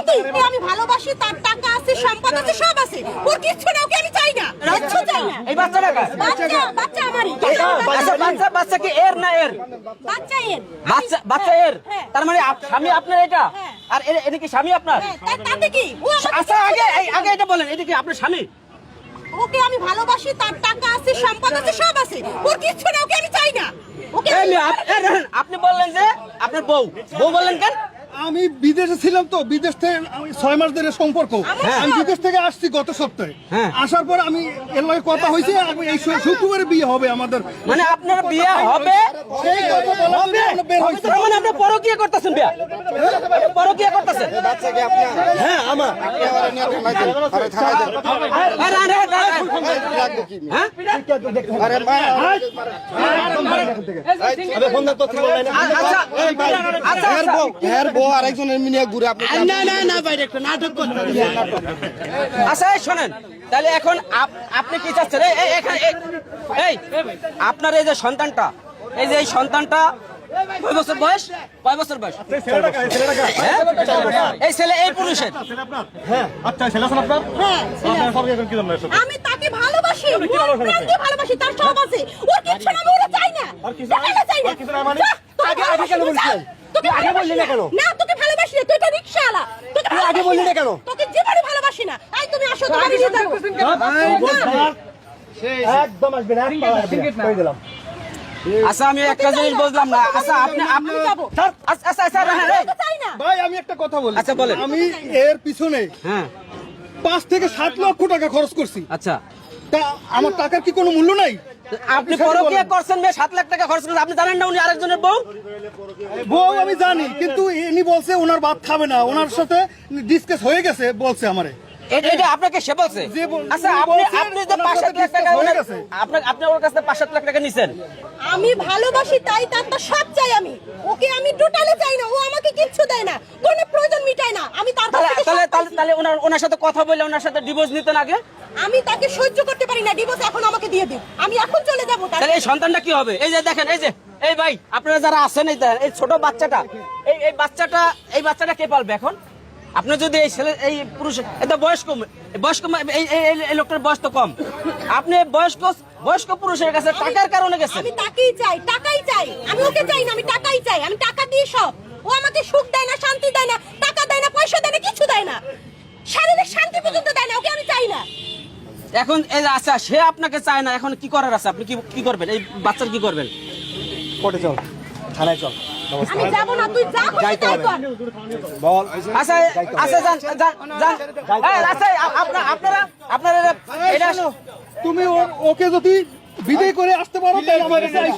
ওকে আমি ভালোবাসি তার টাকা আছে সম্পদ আছে সব আছে। ওর কিচ্ছু না ওকে আমি চাই না। কিচ্ছু চাই না। এই? বাচ্চা বাচ্চা আমারই। আচ্ছা বাচ্চা বাচ্চা কি এর না এর? বাচ্চা এর। বাচ্চা বাচ্চা এর? হ্যাঁ। তার মানে স্বামী আপনার এটা? হ্যাঁ। আর এটা কি স্বামী আপনার? হ্যাঁ, তাতে কি? আচ্ছা আগে। আগে এটা বলেন এটা কি আপনার স্বামী? ওকে আমি ভালোবাসি তার টাকা আছে সম্পদ আছে সব আছে। ওর কিচ্ছু না ওকে আমি চাই না। আপনি বললেন যে আপনার বউ। বউ বললেন কেন? আমি বিদেশে ছিলাম তো বিদেশ থেকে ছয় মাস ধরে সম্পর্ক আমি বিদেশ থেকে আসছি গত সপ্তাহে হ্যাঁ। আসার পর আমি এর লগে কথা হয়েছে আমি এই শুক্রবারে বিয়ে হবে আমাদের মানে আপনার বিয়ে হবে সেই কথা আমরা বের। তার মানে আপনি পরকিয়া করতেছেন বিয়া পরকিয়া করতেছেন হ্যাঁ আমার আরে, আরে, আরে, আরে। হ্যাঁ? আচ্ছা, আচ্ছা, আচ্ছা। আরেকজনের মিনিয়ে ঘুরে আপনি আচ্ছা শোনেন তাহলে এখন আপনি কি চাচ্ছেন? এই, এই, এখানে, এই, আপনার এই যে সন্তানটা এই যে এই সন্তানটা কয় বছর বয়স? কয় বছর বয়স? হ্যাঁ? এই ছেলে এই পুরুষের। হ্যাঁ, ছেলে। আমি তাকে ভালোবাসি মন ভালোবাসি তার সব আছে। ওর কিচ্ছু না ওরা চাই না। চাই না। যা, তোকে ভালোবাসি না, তোকে ভালোবাসি না। না। তোকে ভালোবাসি না তুই তো তোকে আগে বললি না কেন? তোকে জীবনে ভালোবাসি না। আই তুমি আসো একদম আচ্ছা আমি একটা জিনিস বুঝলাম না। আচ্ছা আপনি যাব। আচ্ছা আচ্ছা আচ্ছা হ্যাঁ, হ্যাঁ, ভাই আমি একটা কথা বলি। আচ্ছা, বলেন। আমি এর পিছনে হ্যাঁ। পাঁচ থেকে সাত লক্ষ টাকা খরচ করছি। আচ্ছা। তা আমার টাকার কি কোনো মূল্য নাই? আপনি পরকিয়া করছেন মেয়ে সাত লাখ টাকা খরচ করেছেন। আপনি জানেন না উনি আরেকজনের বউ? বউ আমি জানি কিন্তু ইনি বলছে ওনার ভাত খাবে না। ওনার সাথে ডিসকাস হয়ে গেছে বলছে আমারে। এটা এটা আপনাকে সে বলছে? আচ্ছা আপনি আপনি যে পাঁচ সাত লাখ টাকা discuss ওনার- গেছে। আপনার আপনি ওর কাছে পাঁচ সাত লাখ টাকা নিছেন। আমি ভালোবাসি তাই তার তো সব চাই আমি। ওকে আমি টোটালি চাই না ও আমাকে কিচ্ছু দেয় না কোনো প্রয়োজন মিটায় না আমি তার কাছ তাহলে ওনার ওনার সাথে কথা বলে ওনার সাথে ডিভোর্স নিতেন আগে? আমি তাকে সহ্য করতে পারি না ডিভোর্স এখন আমাকে দিয়ে দিন। আমি এখন চলে যাব তাহলে এই সন্তানটা কি হবে? এই যে দেখেন এই যে এই ভাই আপনারা যারা আছেন এই এই ছোট বাচ্চাটা এই এই বাচ্চাটা এই বাচ্চাটা কে পালবে এখন? আপনি যদি এই ছেলে এই পুরুষ এটা বয়স কম বয়স্ক এই এই- লোকটার বয়স তো কম। আপনি বয়স্ক বয়স্ক পুরুষের কাছে টাকার কারণে গেছেন। আমি টাকাই চাই টাকাই চাই। আমি ওকে চাই না আমি টাকাই চাই। আমি টাকা দিয়ে সব। ও আমাকে সুখ দেয় না শান্তি দেয় না টাকা দেয় না পয়সা দেয় না কিছু না। শারীরিক শান্তি পর্যন্ত দেয় না ওকে আমি চাই না। এখন এই আচ্ছা সে আপনাকে চায় না এখন কি করার আছে? আপনি কি কি করবেন? এই বাচ্চার কি করবেন? কোর্টে চল থানায় চল আমি যাব না তুই যা খুশি তাই কর। বল। আচ্ছা আচ্ছা যান যান যান। এই, আচ্ছা আপনারা আপনারা আপনারা এটা তুমি ও- ওকে যদি বিদায় করে আসতে পারো তাহলে আমার